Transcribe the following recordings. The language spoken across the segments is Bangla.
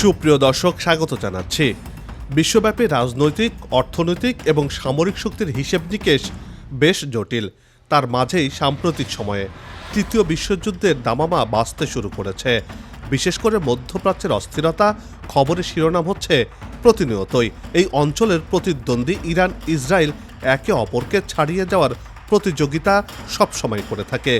সুপ্রিয় দর্শক, স্বাগত জানাচ্ছি। বিশ্বব্যাপী রাজনৈতিক, অর্থনৈতিক এবং সামরিক শক্তির হিসেব নিকেশ বেশ জটিল। তার মাঝেই সাম্প্রতিক সময়ে তৃতীয় বিশ্বযুদ্ধের দামামা বাঁচতে শুরু করেছে। বিশেষ করে মধ্যপ্রাচ্যের অস্থিরতা, খবরের শিরোনাম হচ্ছে প্রতিনিয়তই। এই অঞ্চলের প্রতিদ্বন্দ্বী ইরান, ইসরায়েল একে অপরকে ছাড়িয়ে যাওয়ার প্রতিযোগিতা সবসময় করে থাকে।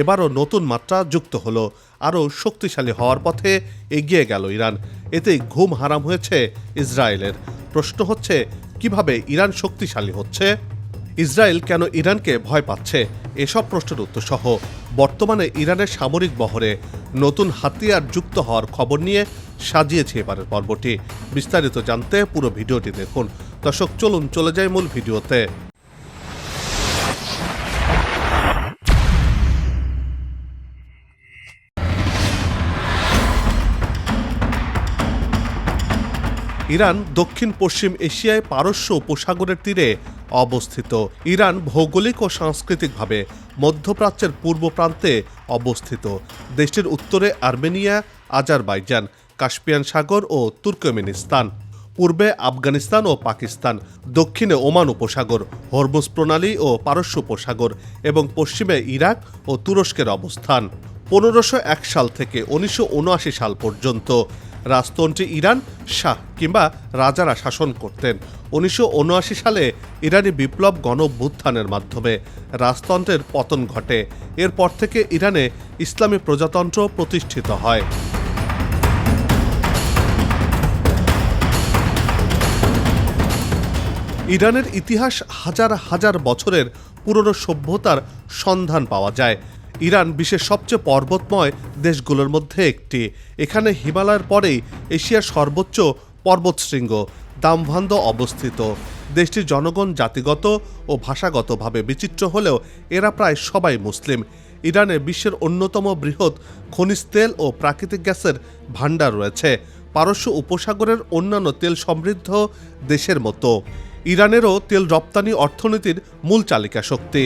এবারও নতুন মাত্রা যুক্ত হলো। আরও শক্তিশালী হওয়ার পথে এগিয়ে গেল ইরান। এতেই ঘুম হারাম হয়েছে ইসরায়েলের। প্রশ্ন হচ্ছে, কীভাবে ইরান শক্তিশালী হচ্ছে? ইসরায়েল কেন ইরানকে ভয় পাচ্ছে? এসব প্রশ্নের উত্তর সহ। বর্তমানে ইরানের সামরিক বহরে নতুন হাতিয়ার যুক্ত হওয়ার খবর নিয়ে সাজিয়েছে এবারের পর্বটি। বিস্তারিত জানতে পুরো ভিডিওটি দেখুন। দর্শক, চলুন চলে যায় মূল ভিডিওতে। ইরান দক্ষিণ পশ্চিম এশিয়ায় পারস্য উপসাগরের তীরে অবস্থিত। ইরান ভৌগোলিক ও সাংস্কৃতিকভাবে মধ্যপ্রাচ্যের পূর্ব প্রান্তে অবস্থিত। দেশটির উত্তরে আর্মেনিয়া, আজারবাইজান, কাস্পিয়ান সাগর ও তুর্কমেনিস্তান, পূর্বে আফগানিস্তান ও পাকিস্তান, দক্ষিণে ওমান উপসাগর, হরমুজ প্রণালী ও পারস্য উপসাগর এবং পশ্চিমে ইরাক ও তুরস্কের অবস্থান। পনেরোশো এক সাল থেকে উনিশশো উনআশি সাল পর্যন্ত রাজতন্ত্রী ইরান শাহ কিংবা রাজারা শাসন করতেন। উনিশশো উনআশি সালে ইরানি বিপ্লব গণভ্যুত্থানের মাধ্যমে রাজতন্ত্রের পতন ঘটে। এরপর থেকে ইরানে ইসলামী প্রজাতন্ত্র প্রতিষ্ঠিত হয়। ইরানের ইতিহাস হাজার হাজার বছরের পুরনো সভ্যতার সন্ধান পাওয়া যায়। ইরান বিশ্বের সবচেয়ে পর্বতময় দেশগুলোর মধ্যে একটি। এখানে হিমালয়ের পরেই এশিয়ার সর্বোচ্চ পর্বতশৃঙ্গ, দামভান্দ অবস্থিত। দেশটির জনগণ জাতিগত ও ভাষাগতভাবে বিচিত্র হলেও এরা প্রায় সবাই মুসলিম। ইরানে বিশ্বের অন্যতম বৃহৎ খনিজ তেল ও প্রাকৃতিক গ্যাসের ভাণ্ডার রয়েছে। পারস্য উপসাগরের অন্যান্য তেল সমৃদ্ধ দেশের মতো। ইরানেরও তেল রপ্তানি অর্থনীতির মূল চালিকা শক্তি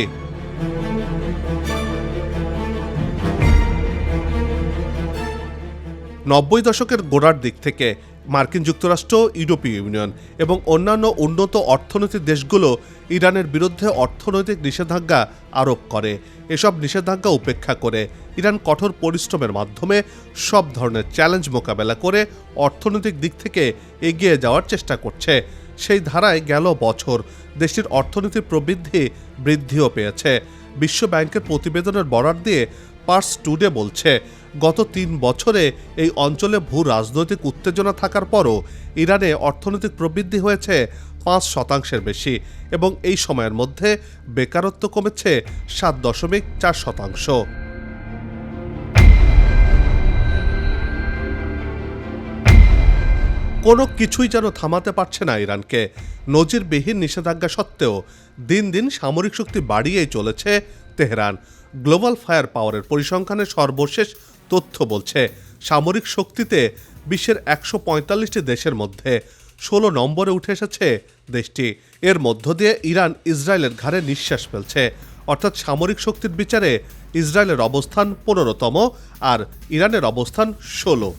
নব্বই দশকের গোড়ার দিক থেকে মার্কিন যুক্তরাষ্ট্র, ইউরোপীয় ইউনিয়ন এবং অন্যান্য উন্নত অর্থনৈতিক দেশগুলো ইরানের বিরুদ্ধে অর্থনৈতিক নিষেধাজ্ঞা আরোপ করে। এসব নিষেধাজ্ঞা উপেক্ষা করে ইরান কঠোর পরিশ্রমের মাধ্যমে সব ধরনের চ্যালেঞ্জ মোকাবেলা করে অর্থনৈতিক দিক থেকে এগিয়ে যাওয়ার চেষ্টা করছে। সেই ধারায় গেল বছর। দেশটির অর্থনীতির প্রবৃদ্ধি বৃদ্ধিও পেয়েছে। বিশ্ব ব্যাংকের প্রতিবেদনের বরাত দিয়ে পার্স টুডে বলছে, গত তিন বছরে এই অঞ্চলে ভূ রাজনৈতিক উত্তেজনা থাকার পরও ইরানে অর্থনৈতিক প্রবৃদ্ধি হয়েছে পাঁচ শতাংশের বেশি এবং এই সময়ের মধ্যে বেকারত্ব কমেছে সাত দশমিক চার শতাংশ। কোনো কিছুই যেন থামাতে পারছে না ইরানকে। নজিরবিহীন নিষেধাজ্ঞা সত্ত্বেও দিন দিন সামরিক শক্তি বাড়িয়েই চলেছে তেহরান। গ্লোবাল ফায়ার পাওয়ারের পরিসংখ্যানের সর্বশেষ তথ্য বলছে, সামরিক শক্তিতে বিশ্বের একশো পঁয়তাল্লিশটি দেশের মধ্যে ষোলো নম্বরে উঠে এসেছে দেশটি। এর মধ্য দিয়ে ইরান ইসরায়েলের ঘাড়ে নিঃশ্বাস ফেলছে। অর্থাৎ সামরিক শক্তির বিচারে ইসরায়েলের অবস্থান পনেরোতম আর ইরানের অবস্থান ষোলো।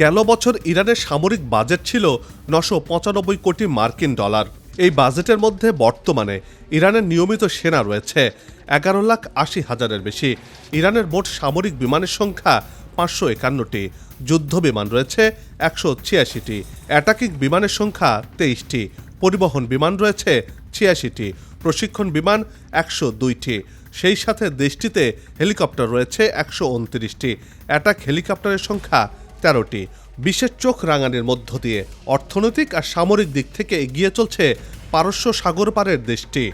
গেল বছর ইরানের সামরিক বাজেট ছিল নশো পঁচানব্বই কোটি মার্কিন ডলার। এই বাজেটের মধ্যে বর্তমানে ইরানের নিয়মিত সেনা রয়েছে, এগারো লাখ আশি হাজারের বেশি। ইরানের মোট সামরিক বিমানের সংখ্যা পাঁচশো একান্নটি। যুদ্ধ বিমান রয়েছে একশো ছিয়াশিটি। অ্যাটাকিং বিমানের সংখ্যা তেইশটি। পরিবহন বিমান রয়েছে ছিয়াশিটি। প্রশিক্ষণ বিমান একশো দুইটি। সেই সাথে দেশটিতে হেলিকপ্টার রয়েছে একশো উনত্রিশটি। অ্যাটাক হেলিকপ্টারের সংখ্যা তেরোটি। বিশেষ চোখ রাঙানির মধ্য দিয়ে অর্থনৈতিক আর সামরিক দিক থেকে এগিয়ে চলছে পারস্য সাগর পারের দেশটি।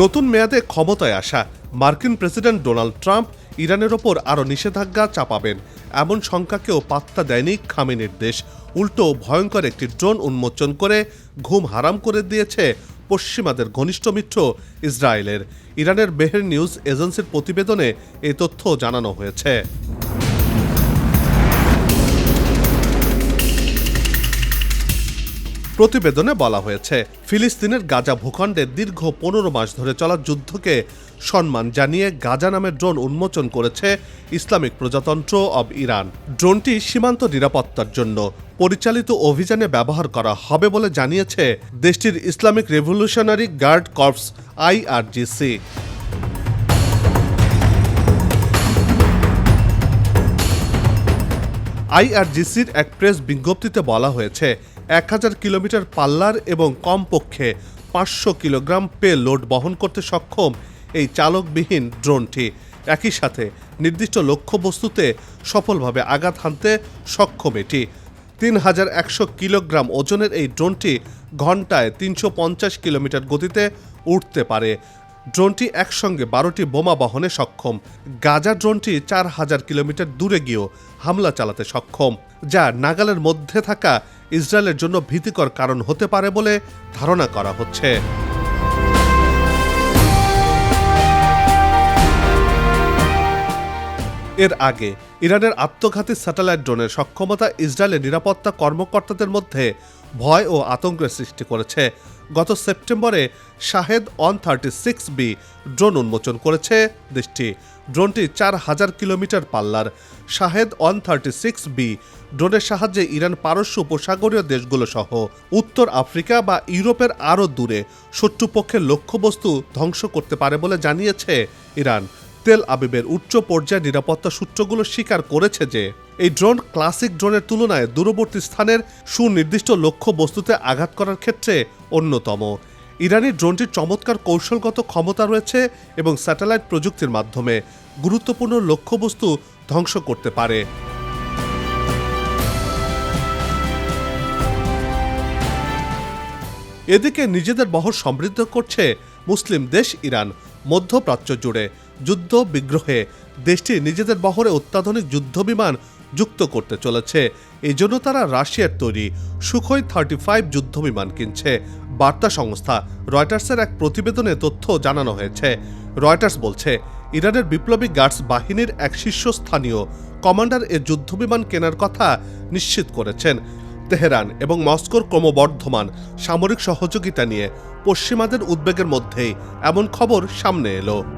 নতুন মেয়াদে ক্ষমতায় আসা মার্কিন প্রেসিডেন্ট ডোনাল্ড ট্রাম্প ইরানের ওপর আরও নিষেধাজ্ঞা চাপাবেন। এমন শঙ্কাকেও পাত্তা দেয়নি খামেনির দেশ। উল্টো ভয়ঙ্কর একটি ড্রোন উন্মোচন করে ঘুম হারাম করে দিয়েছে পশ্চিমাদের ঘনিষ্ঠ মিত্র ইসরায়েলের। ইরানের বেহের নিউজ এজেন্সির প্রতিবেদনে এই তথ্য জানানো হয়েছে। প্রতিবেদনে বলা হয়েছে, ফিলিস্তিনের গাজা ভূখণ্ডে দীর্ঘ পনেরো মাস ধরে চলা যুদ্ধকে সম্মান জানিয়ে গাজা নামের ড্রোন উন্মোচন করেছে ইসলামিক প্রজাতন্ত্র অব ইরান। ড্রোনটি সীমান্ত নিরাপত্তার জন্য পরিচালিত অভিযানে ব্যবহার করা হবে বলে জানিয়েছে দেশটির Islamic revolutionary guard corps IRGC. আইআরজিসির এক প্রেস বিজ্ঞপ্তিতে বলা হয়েছে, এক হাজার কিলোমিটার পাল্লার এবং কমপক্ষে পাঁচশো কিলোগ্রাম পে লোড বহন করতে সক্ষম এই চালকবিহীন ড্রোনটি একই সাথে নির্দিষ্ট লক্ষ্যবস্তুতে সফলভাবে আঘাত হানতে সক্ষম এটি। তিন হাজার একশো কিলোগ্রাম ওজনের এই ড্রোনটি ঘন্টায় তিনশো পঞ্চাশ কিলোমিটার গতিতে উঠতে পারে। ড্রোনটি একসঙ্গে বারোটি বোমা বহনে সক্ষম। গাজা ড্রোনটি চার হাজার কিলোমিটার দূরে গিয়েও হামলা চালাতে সক্ষম, যা নাগালের মধ্যে থাকা ইসরায়েলের জন্য ভীতিকর কারণ হতে পারে বলে ধারণা করা হচ্ছে। এর আগে, ইরানের আত্মঘাতী স্যাটেলাইট ড্রোনের সক্ষমতা ইসরায়েলের নিরাপত্তা কর্মকর্তাদের মধ্যে ভয় ও আতঙ্কের সৃষ্টি করেছে। গত সেপ্টেম্বরে Shahed one thirty six B drone উন্মোচন করেছে দেশটি। ড্রোনটি চার হাজার কিলোমিটার পাল্লার। Shahed one thirty six B ড্রোনের সাহায্যে ইরান পারস্য উপসাগরীয় দেশগুলো সহ উত্তর আফ্রিকা বা ইউরোপের আরও দূরে শত্রুপক্ষের লক্ষ্যবস্তু ধ্বংস করতে পারে বলে জানিয়েছে ইরান। তেল আবিবের উচ্চ পর্যায়ের নিরাপত্তা সূত্রগুলো স্বীকার করেছে যে, এই ড্রোন ক্লাসিক ড্রোনের তুলনায় দূরবর্তী স্থানের সুনির্দিষ্ট লক্ষ্য বস্তুতে আঘাত করার ক্ষেত্রে অন্যতম। ইরানি ড্রোনটির চমৎকার কৌশলগত ক্ষমতা রয়েছে এবং স্যাটেলাইট প্রযুক্তির মাধ্যমে গুরুত্বপূর্ণ লক্ষ্যবস্তু ধ্বংস করতে পারে। এদিকে নিজেদের বহর সমৃদ্ধ করছে মুসলিম দেশ ইরান, মধ্যপ্রাচ্য জুড়ে। যুদ্ধ বিগ্রহে দেশটি নিজেদের বহরে অত্যাধুনিক যুদ্ধবিমান যুক্ত করতে চলেছে। এই জন্য তারা রাশিয়ার তৈরি সুখই থার্টি ফাইভ যুদ্ধবিমান কিনছে, বার্তা সংস্থা রয়টার্সের এক প্রতিবেদনে তথ্য জানানো হয়েছে। রয়টার্স বলছে, ইরানের বিপ্লবী গার্ডস বাহিনীর এক শীর্ষস্থানীয় কমান্ডার এ যুদ্ধবিমান কেনার কথা নিশ্চিত করেছেন। তেহরান এবং মস্কোর ক্রমবর্ধমান সামরিক সহযোগিতা নিয়ে পশ্চিমাদের উদ্বেগের মধ্যেই এমন খবর সামনে এলো।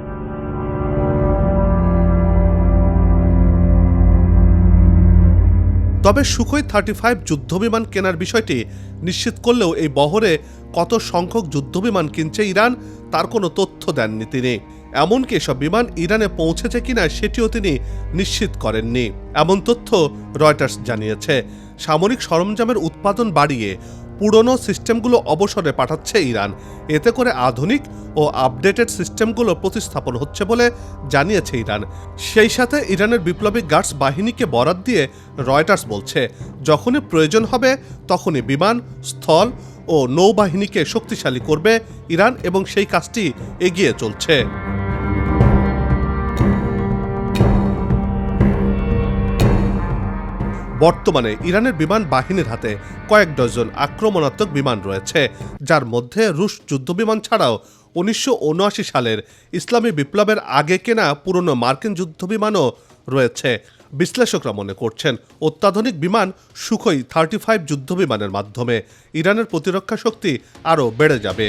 তবে সুখই থার্টি ফাইভ যুদ্ধবিমান কেনার বিষয়টি নিশ্চিত করলেও এই বহরে কত সংখ্যক যুদ্ধবিমান কিনছে ইরান, তার কোনো তথ্য দেননি তিনি। এমনকি এসব বিমান ইরানে পৌঁছেছে কিনা সেটিও তিনি নিশ্চিত করেননি। এমন তথ্য রয়টার্স জানিয়েছে। সামরিক সরঞ্জামের উৎপাদন বাড়িয়ে পুরনো সিস্টেমগুলো অবসরে পাঠাচ্ছে ইরান। এতে করে আধুনিক ও আপডেটেড সিস্টেমগুলো প্রতিস্থাপন হচ্ছে বলে জানিয়েছে ইরান। সেই সাথে ইরানের বিপ্লবী গার্ডস বাহিনীকে বরাত দিয়ে রয়টার্স বলছে, যখনই প্রয়োজন হবে, তখনই বিমান, স্থল ও নৌবাহিনীকে শক্তিশালী করবে ইরান এবং সেই কাজটি এগিয়ে চলছে। বর্তমানে ইরানের বিমান বাহিনীর হাতে কয়েক ডজন আক্রমণাত্মক বিমান রয়েছে, যার মধ্যে রুশ যুদ্ধবিমান ছাড়াও উনিশশো সালের ইসলামী বিপ্লবের আগে কেনা পুরনো মার্কিন যুদ্ধবিমানও রয়েছে। বিশ্লেষকরা মনে করছেন, অত্যাধুনিক বিমান সুখই থার্টি ফাইভ যুদ্ধবিমানের মাধ্যমে ইরানের প্রতিরক্ষা শক্তি আরও বেড়ে যাবে।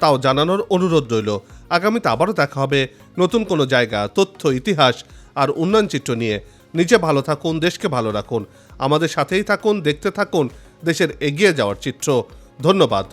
তাও জানানোর অনুরোধ রইল। আগামীতে আবারও দেখা হবে নতুন কোনো জায়গা, তথ্য, ইতিহাস আর উন্নয়ন চিত্র নিয়ে। নিজে ভালো থাকুন, দেশকে ভালো রাখুন। আমাদের সাথেই থাকুন, দেখতে থাকুন, দেশের এগিয়ে যাওয়ার চিত্র। ধন্যবাদ।